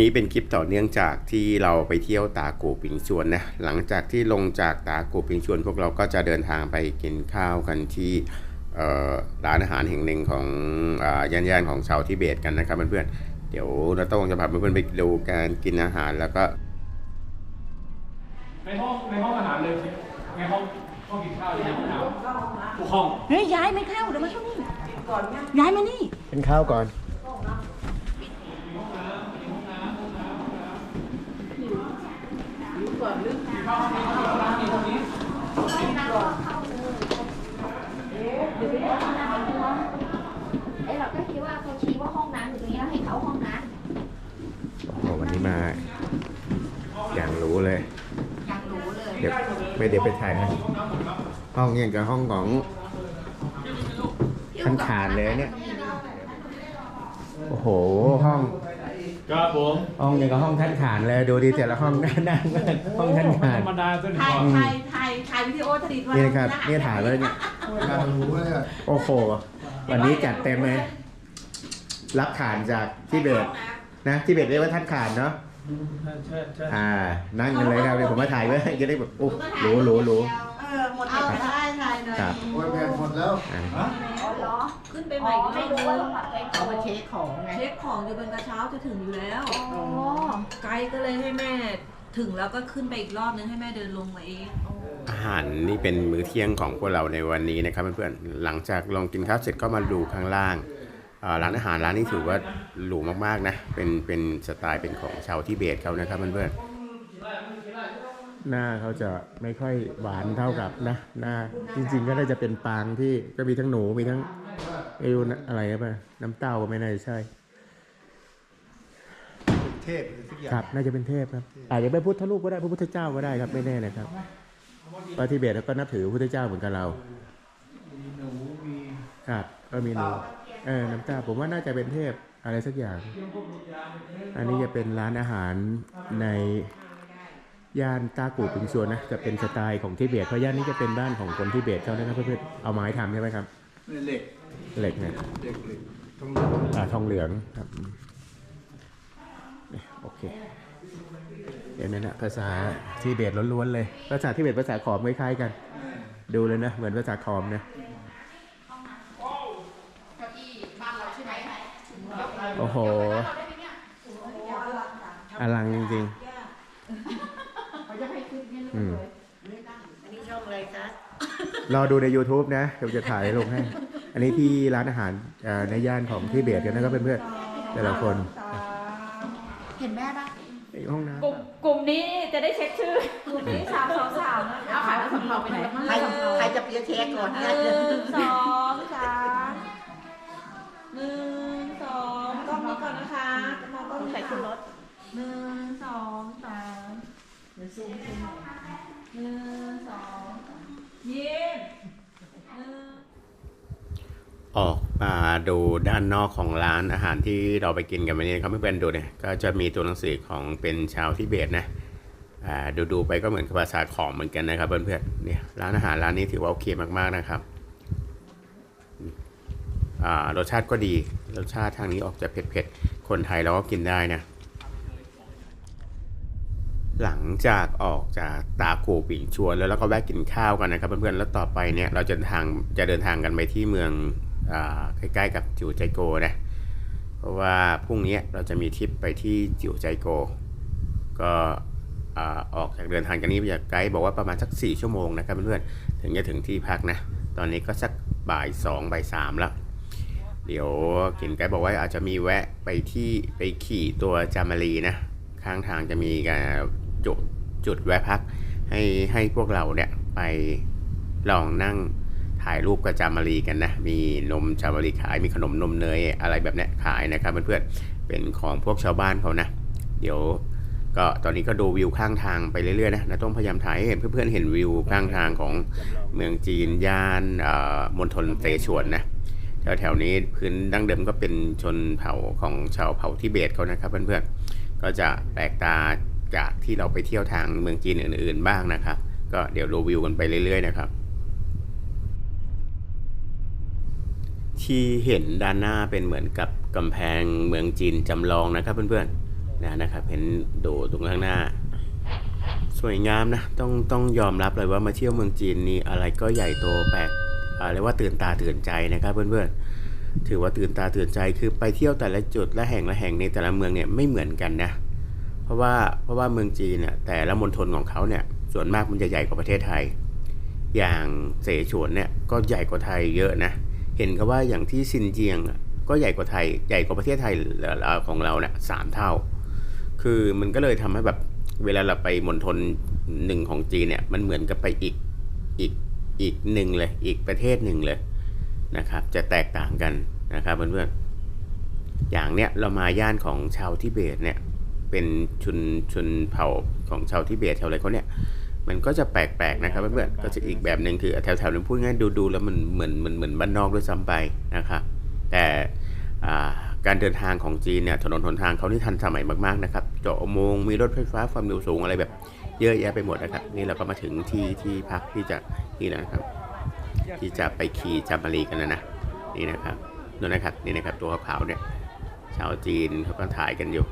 ลิปนี้เป็นคลิปต่อเนื่องจากที่เราไปเที่ยวตากูปิงชวนนะหลังจากที่ลงจากตากูปิงชวน พวกเราก็จะเดินทางไปกินข้าวกันที่เอ่อร้านอาหารแห่งหนึ่งของอ่าย่านๆของชาวทิเบตกันนะครับเพื่อนๆเดี๋ยวเราต้องจะพาเพื่อนๆไปดูการกินอาหารแล้วก็ในห้องในห้องอาหารเลยในห้องห้องกินข้าวเลยในห้องน้ำทุกห้องเฮ้ยย้ายไม่เข้าเดี๋ยวมาเข้านี่ย้ายมานี่เป็นข้าวก่อน เอ้ยเราก็คิดว่าเขาชี้ว่าห้องน้ำอยู่ตรงนี้แล้วให้เขาห้องน้โอ้โหวันนี้มา อย่างรู้เลยำยังรู้เลยเดี๋ยวไม่เดี๋ยวไปถ่ายนะห้องอย่างกับห้องของท่านขานเลยเนี่ย โอ้โหห้อง ครับผมห้องอย่างกับห้องท่านขานเลยดูดีแต่ละห้องน่านั่งมากห้องท่านขาน ธรรมดาจนถ่ายก่อนถ่ายถ่ายถ่ายวิดีโอผลิตไว้นี่นะครับนี่ถ่ายไว้แล้วเนี่ยโอ้โห วันนี้จัดเต็มเลย รับขานจากที่เบตนะที่เบตเรียกว่าท่านขานเนาะ ใช่ใช่อ่า นั่งกันเลยครับเดี๋ยวผมมาถ่ายไว้จะได้แบบโอ้หรูหรูหรูเออหมดแล้วถ่ายถ่ายหน่อยครับโอ้ยแพงหมดแล้ว อ่าอ๋อเหรอขึ้นไปไปใหม่อีกรไม่อบรู้นึว่างต้องแบบไปเอา มาเช็คของไง เช็คของอยู่บนกระเช้าจะถึงอยู่แล้ว อ๋อ ไกด์ก็เลยให้แม่ถึงแล้วก็ขึ้นไปอีกรอบนึงให้แม่เดินลงมาเอง อาหารนี่เป็นมื้อเที่ยงของพวกเราในวันนี้นะครับเพื่อนๆ หลังจากลองกินข้าวเสร็จก็มาดูข้างล่างอ่าร้านอาหารร้านนี้ถือว่าหรูมากๆนะ เป็นเป็นสไตล์เป็นของชาวทิเบตเขานะครับเพื่อนๆ หน้าเขาจะไม่ค่อยหวานเท่ากับนะ หน้าจริงๆก็น่าจะเป็นปางที่ก็มีทั้งหนูมีทั้ง เอวนะอะไรนะป่ะน้ำเต้าก็ไม่น่าจะใช่ เทพหรือสักอย่าครับงน่าจะเป็นเทพครับ อาจจะเป็นพุทธรูปก็ได้พระพุทธเจ้าก็ได้ครับไม่แน่นะครับเพราะทิเบตเขาก็นับถือพระพุทธเจ้าเหมือนกับเรามีหนูมีครับก็มีหนูเออน้ำตาผมว่าน่าจะเป็นเทพอะไรสักอย่าง อันนี้จะเป็นร้านอาหารในย่านตากูปิงซวนนะจะเป็นสไตล์ของทิเบตเพราะย่านนี้จะเป็นบ้านของคนทิเบตเขานะครับเพื่อนๆเอาไม้ทำใช่ไหมครับเหล็ก เหล็กเนี่ยเหล็กเหล็กต้องอ่าทองเหลืองครับเนี่ยโอเคเดี๋ยวนั้นนะภาษาทิเบตล้วนๆเลย ภาษาทิเบตภาษาขอมคล้ายๆกัน ดูเลยนะ เหมือนภาษาขอมนะเก้าอี้บ้านเราใช่ไหมโอ้โหอลังจริงๆอืมอันนี้ช่องอะไรคะรอดูใน YouTube นะ เดี๋ยวจะถ่ายลงให้ อันนี้ที่ร้านอาหารเอ่อในย่านของที่เบสกันนะครับเพื่อนๆแต่ละคน เห็นแม่ปะไอ้ห้องน้กลุ่มกลุ่มนี้จะได้เช็คชื่อกลุ่มนี้สามสองสามนะคะเอาขายแล้วสำเนาไปไหนใครใครจะเปียเช็คก่อนหนะนึ่งสองสามหนึ่งสองกล้องนี้ก่อนนะคะมองกล้องใส่ขึ้นรถหนึ่งสองสามเดี๋ยวซูมซูมหน่อยหนึ่งสองสามยิ้มหนึ่งำออกมา ดูด้านนอกของร้านอาหารที่เราไปกินกันวันนี้นะครับเพื่อนดูเนี่ยก็จะมีตัวหนังสือของเป็นชาวทิเบตนะอ่าดูดูๆไปก็เหมือนภาษาขอมเหมือนกันนะครับเพื่อนๆเนี่ยร้านอาหารร้านนี้ถือว่าโอเคมากๆนะครับอ่ารสชาติก็ดีรสชาติทางนี้ออกจะเผ็ดๆคนไทยเราก็กินได้นะหลังจากออกจากตากูปิ่งชวนแล้วเราก็แวะกินข้าวกันนะครับเพื่อนๆแล้วต่อไปเนี่ยเราจะทางจะเดินทางกันไปที่เมือง ใกล้ๆกับจิวใจโกนะเพราะว่าพรุ่งนี้เราจะมีทริปไปที่จิวใจโก ก็ออกจากเดินทางกันนี้จากไกด์บอกว่าประมาณสัก 4 ชั่วโมงนะครับเพื่อนๆถึงจะถึงที่พักนะ ตอนนี้ก็สักบ่าย2บ่าย3แล้ว เดี๋ยวกินไกด์บอกว่าอาจจะมีแวะไปที่ไปขี่ตัวจามารีนะ ข้างทางจะมีการจุดจุดแวะพักให้ให้พวกเราเนี่ยไปลองนั่ง ถ่ายรูปกับจามารีกันนะ มีนมจามารีขาย มีขนมนมเนยอะไรแบบนี้ขายนะครับเพื่อนๆ เป็นของพวกชาวบ้านเขานะ เดี๋ยวก็ตอนนี้ก็ดูวิวข้างทางไปเรื่อยๆนะเราต้องพยายามถ่ายให้เห็นเพื่อนๆเห็นวิวข้างทางของเมืองจีนย่านมณฑลเสฉวนนะแถวแถวๆนี้พื้นดั้งเดิมก็เป็นชนเผ่าของชาวเผ่าทิเบตเขานะครับเพื่อนๆ ก็จะแปลกตาจากที่เราไปเที่ยวทางเมืองจีนอื่น ๆ บ้างนะครับ ก็เดี๋ยวดูวิวกันไปเรื่อย ๆ นะครับ ที่เห็นด้านหน้าเป็นเหมือนกับกำแพงเมืองจีนจำลองนะครับเพื่อนๆนะนะครับเห็นโดูตรงข้างหน้า สวยงามนะต้องต้องยอมรับเลยว่ามาเที่ยวเมืองจีนนี่อะไรก็ใหญ่โตแปลกอะไรยกว่าตื่นตาตื่นใจนะครับเพื่อนๆถือว่าตื่นตาตื่นใจคือไปเที่ยวแต่ละจุดและแห่งละแห่งในแต่ละเมืองเนี่ยไม่เหมือนกันนะเพราะว่าเพราะว่าเมืองจีนเนี่ยแต่ละมณฑลของเขาเนี่ยส่วนมากมันจะใหญ่กว่าประเทศไทย อย่างเสฉวนเนี่ยก็ใหญ่กว่าไทยเยอะนะ เห็นก็ว่าอย่างที่ซินเจียงก็ใหญ่กว่าไทย ใหญ่กว่าประเทศไทยของเราเนี่ยสามเท่า คือมันก็เลยทำให้แบบเวลาเราไปมณฑลหนึ่งของจีนเนี่ยมันเหมือนกับไปอีกอีกอีกหนึ่งเลยอีกประเทศหนึ่งเลยนะครับจะแตกต่างกันนะครับเพื่อนๆอย่างเนี้ยเรามาย่านของชาวทิเบตเนี่ยเป็นชนชนเผ่าของชาวทิเบตแถวอะไรเขาเนี่ย มันก็จะแปลกๆนะครับเพื่อนๆก็จะอีกแบบหนึ่งคือแถวๆนึงพูดง่ายดูๆแล้วมันเหมือนเหมือนเหมือนบ้านนอกด้วยซ้ำไปนะครับแต่อ่าการเดินทางของจีนเนี่ยถนนหนทางเขานี่ทันสมัยมากๆนะครับเจาะอุโมงค์มีรถไฟฟ้าความเร็วสูงอะไรแบบเยอะแยะไปหมดนะครับนี่เราก็มาถึงที่ที่พักที่จะนี่แล้วนะครับ ที่จะไปขี่จามารีกันนะนะนี่นะครับนู่นนะครับนี่นะครับตัวขาวๆเนี่ยชาวจีนเขาก็ถ่ายกันอยู่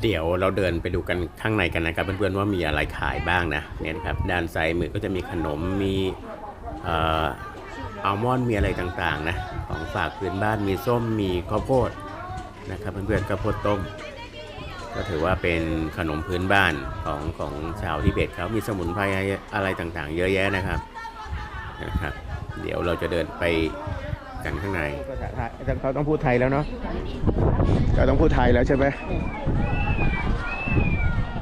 เดี๋ยวเราเดินไปดูกันข้างในกันนะครับ เพื่อนๆว่ามีอะไรขายบ้างนะเนี่ยนะครับด้านซ้ายมือก็จะมีขนมมีอัลมอนด์มีอะไรต่างๆนะของฝากพื้นบ้านมีส้มมีข้าวโพดนะครับเพื่อนๆข้าวโพดต้ม ก็ถือว่าเป็นขนมพื้นบ้านของของชาวทิเบตเขามีสมุนไพรอะไรต่างๆ เยอะแยะนะครับนะครับ เดี๋ยวเราจะเดินไป กันข้างในเขาต้องพูดไทยแล้วเนาะเราต้องพูดไทยแล้วใช่ไหม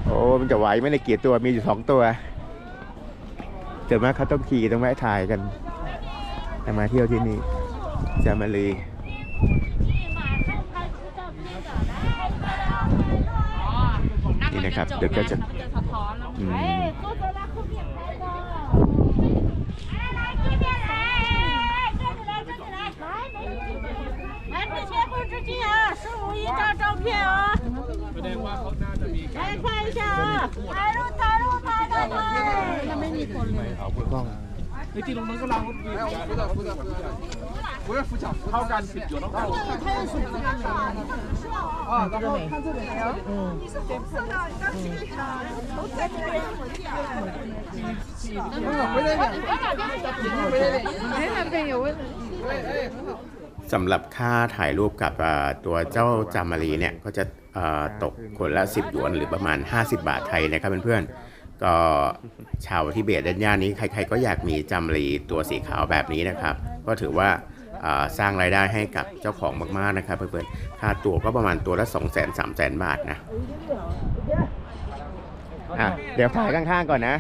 โอ้ มันจะไหวไหม่ในกี่ตัวมีอยู่สองตัวเจอมาเขาต้องขี่ต้องแวะถ่ายกันแต่มาเที่ยวที่นี่จามารีนี่นะครับเดี๋ยวก็จะอืม 些不是金啊，十五一张照片啊。 แสดงว่าเขาน่าจะมีการ 来看一下啊，ถ่ายรูปถ่ายรูปถ่ายได้เลยยังไม่มีคนเลย กล้อง จริงๆตรงนั้นก็ล้างรถดีเท่ากันสิบหยวนเท่า啊，然后看这里还有， สำหรับค่าถ่ายรูปกับอ่าตัวเจ้าจามารีเนี่ยก็จะอ่าตกคนละ 10หยวนหรือประมาณ 50 บาทไทยนะครับเพื่อนๆก็ชาวที่เบตด้านย่านนี้ใครๆก็อยากมีจามารีตัวสีขาวแบบนี้นะครับ ก็ถือว่าอ่าสร้างรายได้ให้กับเจ้าของมากๆนะครับเพื่อนๆค่าตัวก็ประมาณตัวละ 2 0 0 0 0 0 3 0 0 0 0 บาทนะอะเดี๋ยวถ่ายข้างๆก่อนนะ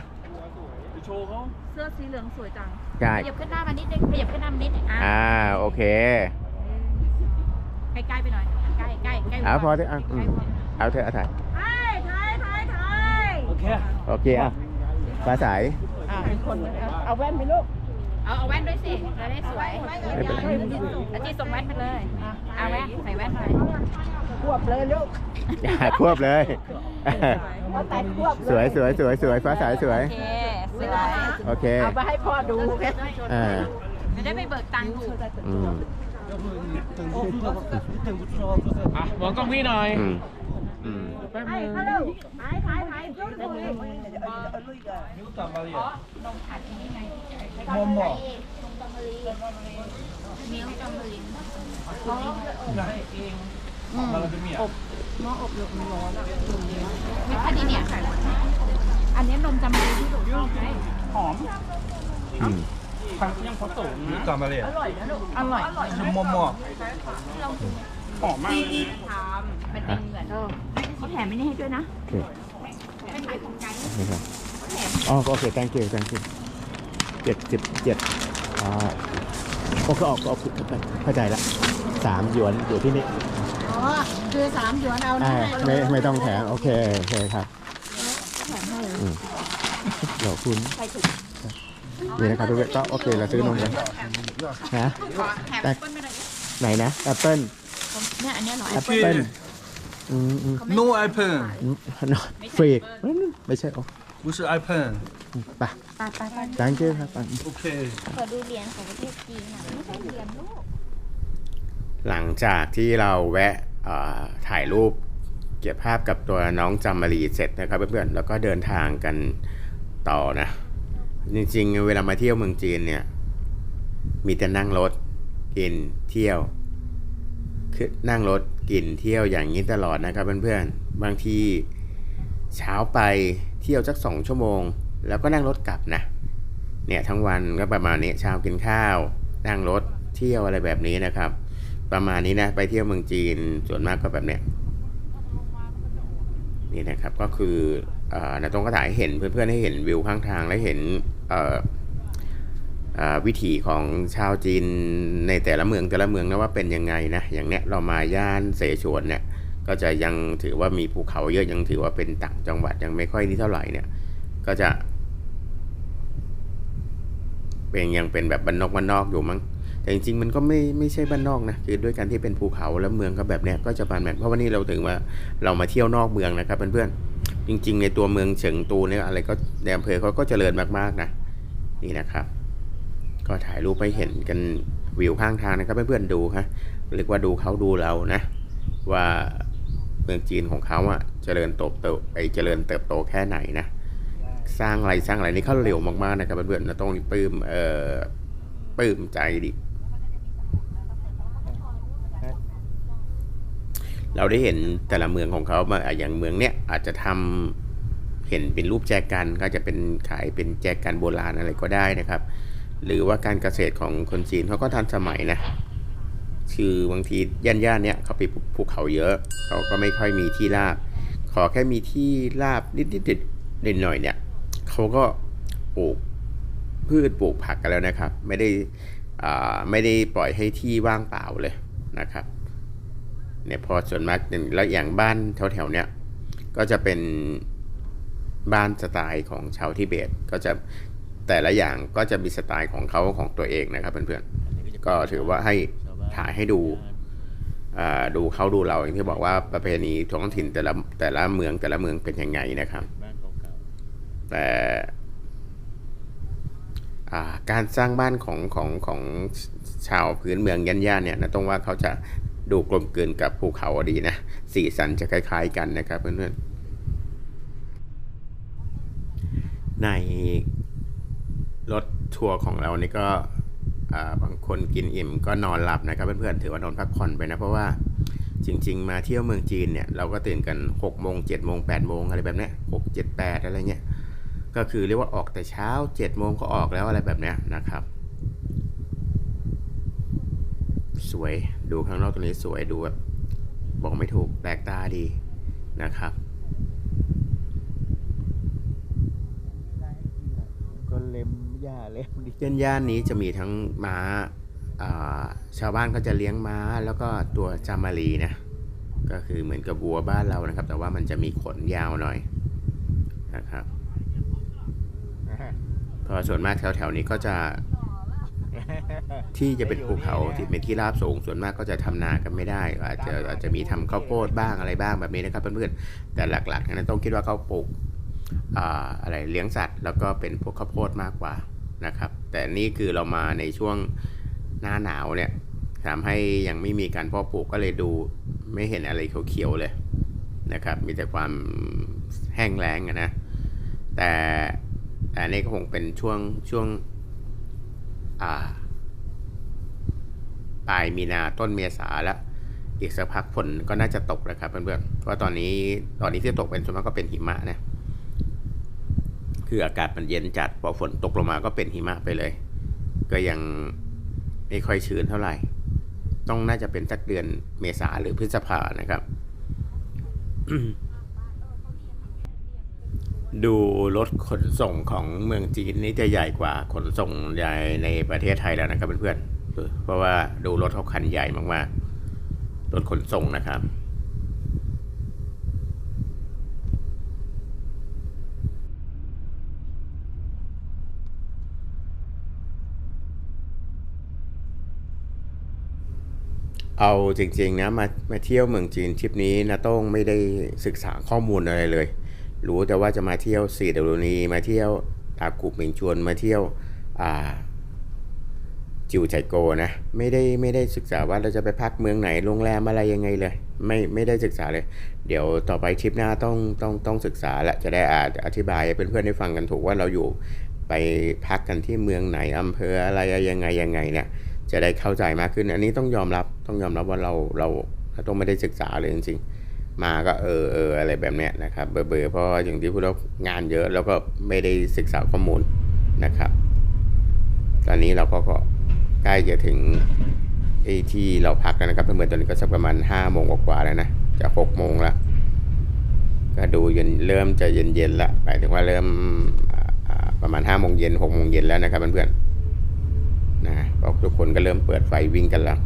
ไปโชว์เขาเสื้อสีเหลืองสวยจัง ใช่ ขยับขึ้นหน้ามานิดนึงขยับขึ้นหน้ามานิดนึงอะอ่าโอเคใกล้ๆไปหน่อยใกล้ใกล้ใกล้เอาพอเถอะอะอืมเอาเถอะเอาถ่ายถ่ายถ่ายถ่ายถ่ายโอเค โอเคอะฟ้าใสเอาแว่นไปลูก เอาเอาแว่นด้วยสิจะได้สวยไม่เป็นไรอาจีส่งแว่นไปเลยเอาแว่นใส่แว่นหน่อยอย่าควบเลยสวยสวยสวยสวยฟ้าใสสวย โอเค สวยโอเคเอาไปให้พ่อดูอ่าจะได้ไปเบิกตังค์ถูกอืมอะมองกล้องพี่หน่อยอืมอืมแป๊บนึงถ่ายถ่ายถ่ายถ่ายรูปตรงนี้มอมบอกนิ้วจำลินเราจะมีอะไม่ค่อยดีเนี่ย อันนี้นมจำลินที่ถูกต้องไหมหอมอืมทางยังเขาสูงนะกลับมาเลยอร่อยคือมอมบอกหอมมากเลยนะทำเป็นเหมือนเขาแถมไม่ได้ให้ด้วยนะโอเคไม่ขายของกันนี่ครับอ๋อโอเค thank you thank you เจ็ดสิบเจ็ดอ่าก็ก็ออกก็ออกเข้าใจละสามหยวนอยู่ที่นี่อ๋อคือสามหยวนเอาอ่านะไม่ไม่ต้องแถมโอเคโอเคครับ อืมเดี๋ยวคุณนี่นะครับทุกคนก็โอเคเราซื้อนมกันนะแถมเปิ้ลไปหน่อยไหนนะแอปเปิ้ลเนี่ยอันเนี้ยเหรอแอปเปิ้ลอืมอืม no iPhone ฟรีไม่ใช่โอ้不是 iPhone ไปไปไปไป thank you ครับ OK ขอดูเหรียญของประเทศจีนอะไม่ใช่เหรียญลูกหลังจากที่เราแวะอ่าถ่ายรูป เก็บภาพกับตัวน้องจำมารีเสร็จนะครับเพื่อนๆแล้วก็เดินทางกันต่อนะ จริงๆ เวลามาเที่ยวเมืองจีนเนี่ย มีแต่นั่งรถกินเที่ยวคือนั่งรถกินเที่ยวอย่างนี้ตลอดนะครับเพื่อนๆบางทีเช้าไปเที่ยวสักสองชั่วโมง แล้วก็นั่งรถกลับนะเนี่ยทั้งวันก็ประมาณนี้เช้ากินข้าว นั่งรถเที่ยวอะไรแบบนี้นะครับ ประมาณนี้นะไปเที่ยวเมืองจีนส่วนมากก็แบบเนี้ย นี่นะครับก็คือเอ่อนตรงก็ถ่ายเห็นเพื่อนๆให้เห็นวิวข้างทางและเห็นวิถีของชาวจีนในแต่ละเมืองแต่ละเมืองนะว่าเป็นยังไงนะอย่างเนี้ยเรามาย่านเสฉวนเนี่ยก็จะยังถือว่ามีภูเขาเยอะยังถือว่าเป็นต่างจังหวัดยังไม่ค่อยนี่เท่าไหร่เนี่ยก็จะเป็นยังเป็นแบบบ้านอกบ้านนอกอยู่มั้ง แต่จริงๆมันก็ไม่ไม่ใช่บ้านนอกนะคือด้วยการที่เป็นภูเขาแล้วเมืองก็แบบเนี้ยก็จะประมาณเพราะว่านี่เราถึงว่าเรามาเที่ยวนอกเมืองนะครับเพื่อนๆจริง ๆ ในตัวเมืองเฉิงตูเนี่ยอะไรก็ในอำเภอเขาก็เจริญมากๆนะนี่นะครับ ก็ถ่ายรูปให้เห็นกันวิวข้างทางนะครับเพื่อนๆดูฮะเรียกว่าดูเขาดูเรานะ ว่าเมืองจีนของเขาอะเจริญโตบโตไปเจริญเติบโตแค่ไหนนะสร้างอะไรสร้างอะไรนี่เขาเร็วมากๆนะครับเพื่อนๆนะต้องปลื้มเอ่อปลื้มใจดิ เราได้เห็นแต่ละเมืองของเขามาอย่างเมืองเนี้ยอาจจะทำเห็นเป็นรูปแจกันก็จะเป็นขายเป็นแจกันโบราณอะไรก็ได้นะครับ หรือว่าการเกษตรของคนจีนเขาก็ทันสมัยนะคือบางทีย่านๆเนี้ยเขาไปภูเขาเยอะเขาก็ไม่ค่อยมีที่ราบ ขอแค่มีที่ราบนิดๆนิดนิดหน่อยเนี่ยเขาก็ปลูกพืชปลูกผักกันแล้วนะครับ ไม่ได้อ่าไม่ได้ปล่อยให้ที่ว่างเปล่าเลยนะครับ เนี่ยพอส่วนมากแล้วอย่างบ้านแถวๆเนี้ยก็จะเป็นบ้านสไตล์ของชาวทิเบตก็จะแต่ละอย่างก็จะมีสไตล์ของเขาของตัวเองนะครับเพื่อนๆก็ถือว่าให้ถ่ายให้ดูอ่าดูเขาดูเราอย่างที่บอกว่าประเพณีท้องถิ่นแต่ละแต่ละเมืองแต่ละเมืองเป็นยังไงนะครับแต่การสร้างบ้านของของของชาวพื้นเมืองย่านๆเนี่ยนะต้องว่าเขาจะ ดูกลมเกลืนกับภูเขาดีนะ สีสันจะคล้าย ๆ กันนะครับเพื่อนๆ ในรถทัวร์ของเรานี่ก็บางคนกินอิ่มก็นอนหลับนะครับเพื่อนๆ ถือว่านอนพักผ่อนไปนะ เพราะว่าจริง ๆ มาเที่ยวเมืองจีนเนี่ยเราก็ตื่นกัน6โมง7โมง8โมงอะไรแบบนี้ย6 7 8 อะไรเงี้ยก็คือเรียกว่าออกแต่เช้า7จ็ดโมงก็ออกแล้วอะไรแบบนี้นะครับ สวย ดูข้างนอกตรงนี้สวยดูแบบบอกไม่ถูกแปลกตาดีนะครับก็เล็มหญ้าเล็มดิย่านย่านนี้จะมีทั้งม้าอ่าชาวบ้านก็จะเลี้ยงม้าแล้วก็ตัวจามารีนะก็คือเหมือนกับวัวบ้านเรานะครับ แต่ว่ามันจะมีขนยาวหน่อยนะครับเพราะส่วนมากแถวๆนี้ก็จะ ที่จะเป็นภูเขาที่เป็นที่ราบสูงส่วนมากก็จะทำนากันไม่ได้ อาจจะอาจจะมีทำข้าวโพดบ้างอะไรบ้างแบบนี้นะครับเพื่อนๆแต่หลักๆนั้นต้องคิดว่าเขาปลูกอ่าอะไรเลี้ยงสัตว์ แล้วก็เป็นพวกข้าวโพดมากกว่านะครับ แต่นี่คือเรามาในช่วงหน้าหนาวเนี่ยทำให้ยังไม่มีการเพาะปลูกก็เลยดูไม่เห็นอะไรเขียวๆเลยนะครับ มีแต่ความแห้งแล้งอะนะแต่แต่นี่ก็คงเป็นช่วงช่วงอ่า ปลายมีนาต้นเมษาแล้ว อีกสักพักฝนก็น่าจะตกแล้วครับเพื่อนๆเพราะตอนนี้ตอนนี้ที่ตกเป็นส่วนมากก็เป็นหิมะนะคืออากาศมันเย็นจัดพอฝนตกลงมาก็เป็นหิมะไปเลย ก็ยังไม่ค่อยชื้นเท่าไหร่ ต้องน่าจะเป็นสักเดือนเมษาหรือพฤษภานะครับ ดูรถขนส่งของเมืองจีนนี่จะใหญ่กว่าขนส่งใหญ่ในประเทศไทยแล้วนะครับเพื่อนๆ เพราะว่าดูรถเขาคันใหญ่มากๆ รถขนส่งนะครับ เอาจริงๆนะมามาเที่ยวเมืองจีนทริปนี้นะต้องไม่ได้ศึกษาข้อมูลอะไรเลย รู้แต่ว่าจะมาเที่ยวสีเดลนีมาเที่ยวตากูหมิงชวนมาเที่ยวจิวใจโกนะไม่ได้ไม่ได้ศึกษาว่าเราจะไปพักเมืองไหนโรงแรมอะไรยังไงเลย ไม่ไม่ได้ศึกษาเลย เดี๋ยวต่อไปทริปหน้าต้องต้องต้องศึกษาและจะได้อาจอธิบายให้เพื่อนๆได้ฟังกันถูกว่าเราอยู่ไปพักกันที่เมืองไหนอำเภออะไรยังไงยังไงเนี่ยจะได้เข้าใจมากขึ้น อันนี้ต้องยอมรับต้องยอมรับว่าเราเราเราต้องไม่ได้ศึกษาเลยจริงๆ มาก็เออเอออะไรแบบเนี้ยนะครับเบอร์เบอเพราะอย่างที่พูดแล้วงานเยอะแล้วก็ไม่ได้ศึกษาข้อมูลนะครับ ตอนนี้เราก็ใกล้จะถึงไอ้ที่เราพักแล้วนะครับเพื่อนๆตอนนี้ก็สักประมาณ5้าโมงกว่าแล้วนะจะหกโมงแล้วก็ดูเย็นเริ่มจะเย็นๆละหมายถึงว่าเริ่มประมาณ5้าโมงเย็นหกโมงเย็นแล้วนะครับเพื่อนๆนะเพราะทุกคนก็เริ่มเปิดไฟวิ่งกันแล้ว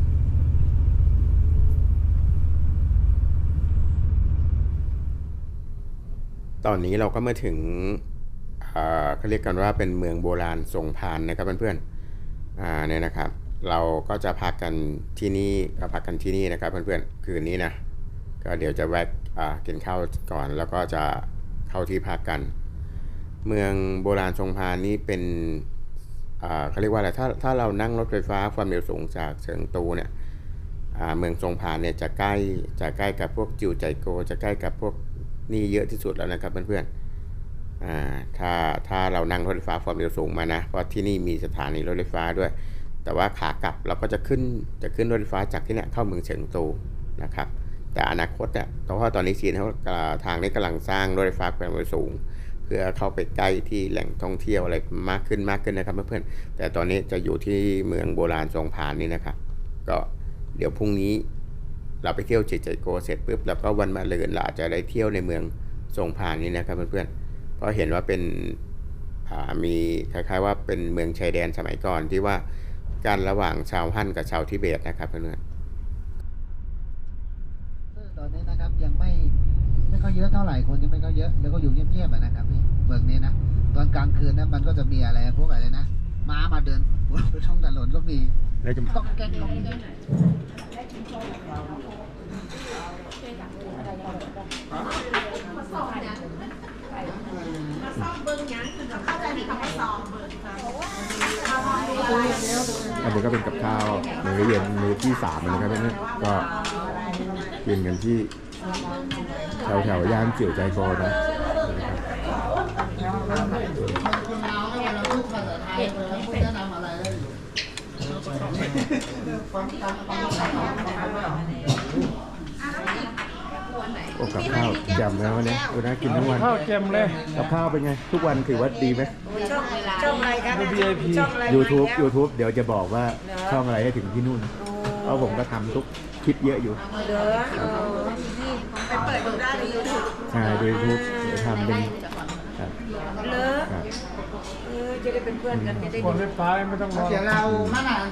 ตอนนี้เราก็มาถึงเขาเรียกกันว่าเป็นเมืองโบราณทรงพานนะครับเพื่อนๆอ่าเนี่ยนะครับ เราก็จะพักกันที่นี่ก็พักกันที่นี่นะครับเพื่อนๆคืนนี้นะก็เดี๋ยวจะแวะกินข้าวก่อนแล้วก็จะเข้าที่พักกัน เมืองโบราณทรงพานนี่เป็นเขาเรียกว่าอะไรถ้าถ้าเรานั่งรถไฟฟ้าความเร็วสูงจากเชิงตูเนี่ยเมืองทรงพานเนี่ยจะใกล้จะใกล้กับพวกจิวใจโก จะใกล้กับพวก นี่เยอะที่สุดแล้วนะครับเพื่อนๆอ่าถ้าถ้าเรานั่งรถไฟฟ้าความเร็วสูงมานะ เพราะที่นี่มีสถานีรถไฟฟ้าด้วย แต่ว่าขากลับเราก็จะขึ้นจะขึ้นรถไฟฟ้าจากที่เนี่ยเข้าเมืองเฉิงตูนะครับ แต่อนาคตเนี่ยเพราะว่าตอนนี้จีนเขาทางนี้กำลังสร้างรถไฟฟ้าความเร็วสูง เพื่อเข้าไปใกล้ที่แหล่งท่องเที่ยวอะไรมากขึ้นมากขึ้นนะครับเพื่อนๆแต่ตอนนี้จะอยู่ที่เมืองโบราณทรงพานนี่นะครับ ก็เดี๋ยวพรุ่งนี้ เราไปเที่ยวจิตใจโกเสร็จปุ๊บแล้วก็วันมะรืนเราอาจจะได้เที่ยวในเมืองทรงพานนี่นะครับเพื่อนๆเพราะเห็นว่าเป็นอ่ามีคล้ายๆว่าเป็นเมืองชายแดนสมัยก่อนที่ว่าการระหว่างชาวฮั่นกับชาวทิเบตนะครับเพื่อนๆตอนนี้นะครับยังไม่ไม่ค่อยเยอะเท่าไหร่คนยังไม่ค่อยเยอะแล้วก็อยู่เงียบๆอะนะครับนี่เมืองนี้นะตอนกลางคืนนะมันก็จะมีอะไรพวกอะไรนะม้ามาเดินบนท้องถนนก็มีแล้วจะต้องแกล้งต้องแก ล้งอันนี้ก็เป็นกับข้าวมื้อเย็นมื้อที่สามนะครับเนี่ยก็กินกันที่แถวแถวๆย่านเกี่ยวใจโกนะนะครับคนลาวให้เราพูดภาษาไทยเราพู จำแล้ววันนี้วันนี้กินทั้งวันข้าวเกมเลยกับข้าวเป็นไง ทุกวันถือว่าดีไหมช่องช่องอะไรครับ VIP ช่องอะไร YouTube มาอีกแล้ว YouTube เดี๋ยวจะบอกว่าช่องอะไรให้ถึงที่นู่นเพราะผมก็ทำทุกคลิปเยอะอยู่เด้อเออนี่ไปเปิดดูได้ในยูทูบใช่ดู YouTube เดี๋ยวทำเป็นครับเลอครับเออจะได้เป็นเพื่อนกันจะได้คนไฟฟ้าไม่ต้องรอเดี๋ยวเรามะนาว